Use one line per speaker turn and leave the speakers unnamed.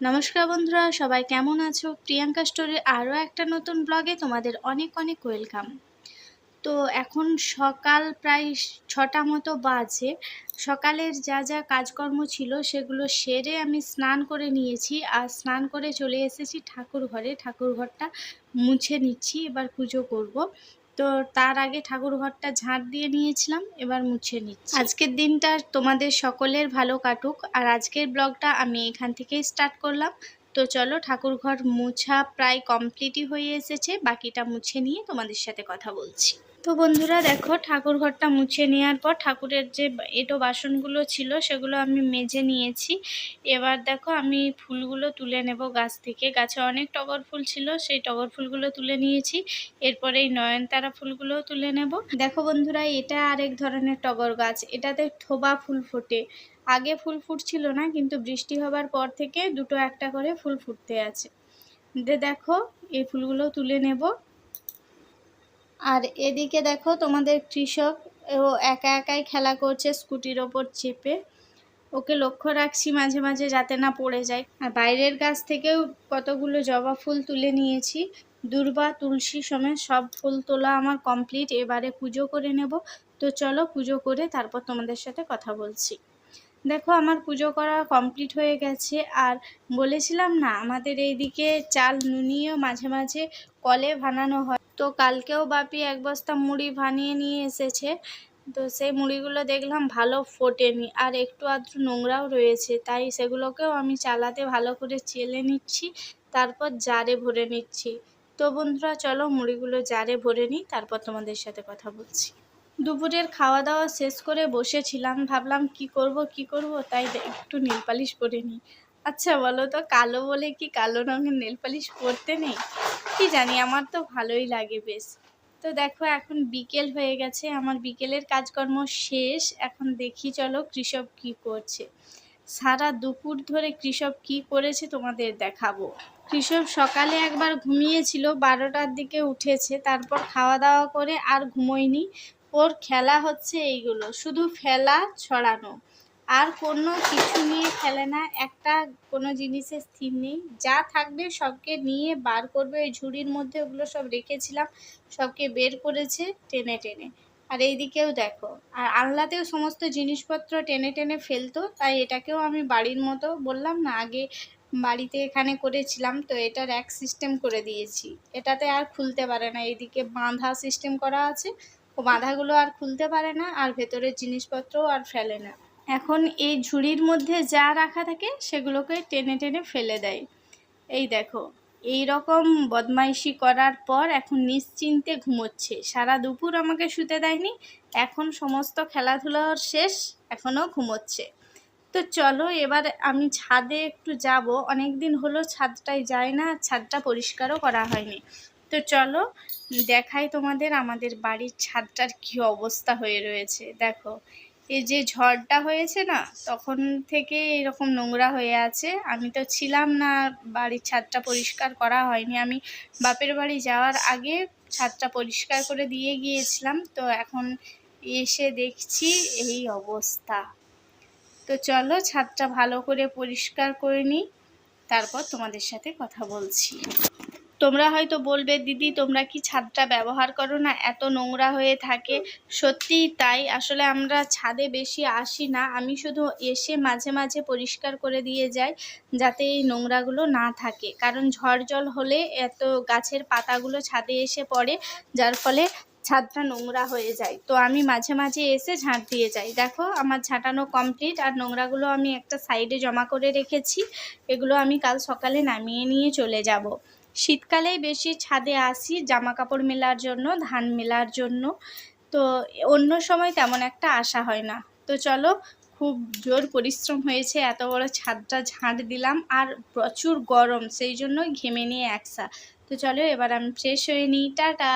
নমস্কার বন্ধুরা, সবাই কেমন আছো? প্রিয়াঙ্কা স্টোরির আরও একটা নতুন ব্লগে তোমাদের অনেক অনেক ওয়েলকাম। তো এখন সকাল প্রায় ছটা মতো বাজে। সকালের যা যা কাজকর্ম ছিল সেগুলো সেরে আমি স্নান করে নিয়েছি আর স্নান করে চলে এসেছি ঠাকুর ঘরে। ঠাকুর ঘরটা মুছে নিচ্ছি, এবার পুজো করব। তো তার আগে ঠাকুর ঘরটা ঝাঁট দিয়ে নিয়েছিলাম, এবার মুছে নিচ্ছি। আজকের দিনটা তোমাদের সকলের ভালো কাটুক, আর আজকের ব্লগটা আমি এখান থেকেই স্টার্ট করলাম। তো চলো ঠাকুর ঘর মুছা প্রায় কমপ্লিটই হয়ে এসেছে। বাকিটা মুছে নিয়ে তোমাদের সাথে কথা বলছি। তো বন্ধুরা দেখো ঠাকুর ঘরটা মুছে নেওয়ার পর ঠাকুরের যে এটো বাসনগুলো ছিল সেগুলো আমি মেজে নিয়েছি। এবার দেখো আমি ফুলগুলো তুলে নেব গাছ থেকে। গাছে অনেক টগর ফুল ছিল, সেই টগর ফুলগুলো তুলে নিয়েছি। এরপরে এই নয়নতারা ফুলগুলোও তুলে নেব। দেখো বন্ধুরা, এটা আরেক ধরনের টগর গাছ। এটাতে থোবা ফুল ফোটে। আগে ফুল ফুটছিল না, কিন্তু বৃষ্টি হবার পর থেকে দুটো একটা করে ফুল ফুটতে আছে। দে দেখো, এই ফুলগুলো তুলে নেব। আর এদিকে দেখো তোমাদের কৃষক, ও একা একাই খেলা করছে স্কুটির ওপর চেপে। ওকে লক্ষ্য রাখছি মাঝে মাঝে যাতে না পড়ে যায়। আর বাইরের গাছ থেকেও কতগুলো জবা ফুল তুলে নিয়েছি। দুর্বা, তুলসী সমেত সব ফুল তোলা আমার কমপ্লিট। এবারে পুজো করে নেব। তো চলো পুজো করে তারপর তোমাদের সাথে কথা বলছি। দেখো আমার পুজো করা কমপ্লিট হয়ে গেছে। আর বলেছিলাম না, আমাদের এইদিকে চাল নুনিয়েও মাঝে মাঝে কলে বানানো হয়। তো কালকেও বাপি এক বস্তা মুড়ি বানিয়ে নিয়ে এসেছে। তো সেই মুড়িগুলো দেখলাম ভালো ফোটেনি, আর একটু আধটু নোংরাও রয়েছে। তাই সেগুলোকেও আমি চালাতে ভালো করে চেলে নিচ্ছি, তারপর জারে ভরে নিচ্ছি। তো বন্ধুরা, চলো মুড়িগুলো জারে ভরে নিই, তারপর তোমাদের সাথে কথা বলছি। দুপুরের খাওয়া দাওয়া শেষ করে বসেছিলাম। ভাবলাম, কি করব কি করব? তাই একটু নীল পালিশ করে নিই। আচ্ছা বলো তো, কালো বলে কি কালো রঙের নেল পালিশ পরতে নেই? কি জানি, আমার তো ভালোই লাগে বেশ। তো দেখো, এখন বিকেল হয়ে গেছে, আমার বিকেলের কাজকর্ম শেষ। এখন দেখি চলো কৃষক কি করছে। সারা দুপুর ধরে কৃষক কি করেছে তোমাদের দেখাবো। কৃষক সকালে একবার ঘুমিয়েছিল, বারোটার দিকে উঠেছে, তারপর খাওয়া দাওয়া করে আর ঘুমোয়নি। ওর খেলা হচ্ছে এইগুলো, শুধু ফেলা, ছড়ানো। আর কোনো কিছু নিয়ে খেলে না, একটা কোনো জিনিসের স্থির নেই। যা থাকবে সবকে নিয়ে বার করবে, ওই ঝুড়ির মধ্যে ওগুলো সব রেখেছিলাম, সবকে বের করেছে টেনে টেনে। আর এইদিকেও দেখো, আর আল্লাতেও সমস্ত জিনিসপত্র টেনে টেনে ফেলতো, তাই এটাকেও আমি বাড়ির মতো বললাম না, আগে বাড়িতে এখানে করেছিলাম, তো এটার এক সিস্টেম করে দিয়েছি। এটাতে আর খুলতে পারে না, এইদিকে বাঁধা সিস্টেম করা আছে ও বাঁধাগুলো আর খুলতে পারে না, আর ভেতরের জিনিসপত্রও আর ফেলে না। এখন এই ঝুড়ির মধ্যে যা রাখা থাকে সেগুলোকে টেনে টেনে ফেলে দেয়। এই দেখো, এই রকম বদমাইশি করার পর এখন নিশ্চিন্তে ঘুমোচ্ছে। সারা দুপুর আমাকে শুতে দেয়নি, এখন সমস্ত খেলাধুলার শেষ, এখনও ঘুমোচ্ছে। তো চলো, এবার আমি ছাদে একটু যাব। অনেক দিন হলো ছাদটায় যায় না, ছাদটা পরিষ্কারও করা হয়নি। তো চলো, দেখাই তোমাদের আমাদের বাড়ির ছাদটার কি অবস্থা হয়ে রয়েছে। দেখো, এই যে ঝড়টা হয়েছে না, তখন থেকে এরকম নোংরা হয়ে আছে। আমি তো ছিলাম না, বাড়ির ছাদটা পরিষ্কার করা হয়নি। আমি বাপের বাড়ি যাওয়ার আগে ছাদটা পরিষ্কার করে দিয়ে গিয়েছিলাম। তো এখন এসে দেখছি এই অবস্থা। তো চলো, ছাদটা ভালো করে পরিষ্কার করে নিই। তারপর তোমাদের সাথে কথা বলছি। তোমরা হয়তো বলবে, দিদি, তোমরা কি ছাদটা ব্যবহার করো না? এত নোংরা হয়ে থাকে। সত্যিই তাই। আসলে আমরা ছাদে বেশি আসি না। আমি শুধু এসে মাঝে মাঝে পরিষ্কার করে দিয়ে যাই, যাতে এই নোংরাগুলো না থাকে। কারণ ঝড় জল হলে এত গাছের পাতাগুলো ছাদে এসে পড়ে, যার ফলে ছাদটা নোংরা হয়ে যায়। তো আমি মাঝে মাঝে এসে ঝাঁট দিয়ে যাই। দেখো, আমার ঝাঁটানো কমপ্লিট। আর নোংরাগুলো আমি একটা সাইডে জমা করে রেখেছি। এগুলো আমি কাল সকালে নামিয়ে নিয়ে চলে যাব। শীতকালেই বেশি ছাদে আসি জামা কাপড় মেলার জন্য, ধান মেলার জন্য। তো অন্য সময় তেমন একটা আসা হয় না। তো চলো, খুব জোর পরিশ্রম হয়েছে, এত বড় ছাদটা ঝাঁট দিলাম, আর প্রচুর গরম, সেই জন্য ঘেমে নিয়ে একসা। তো চলো, এবার আমি ফ্রেশ হয়ে নিই। টাটা!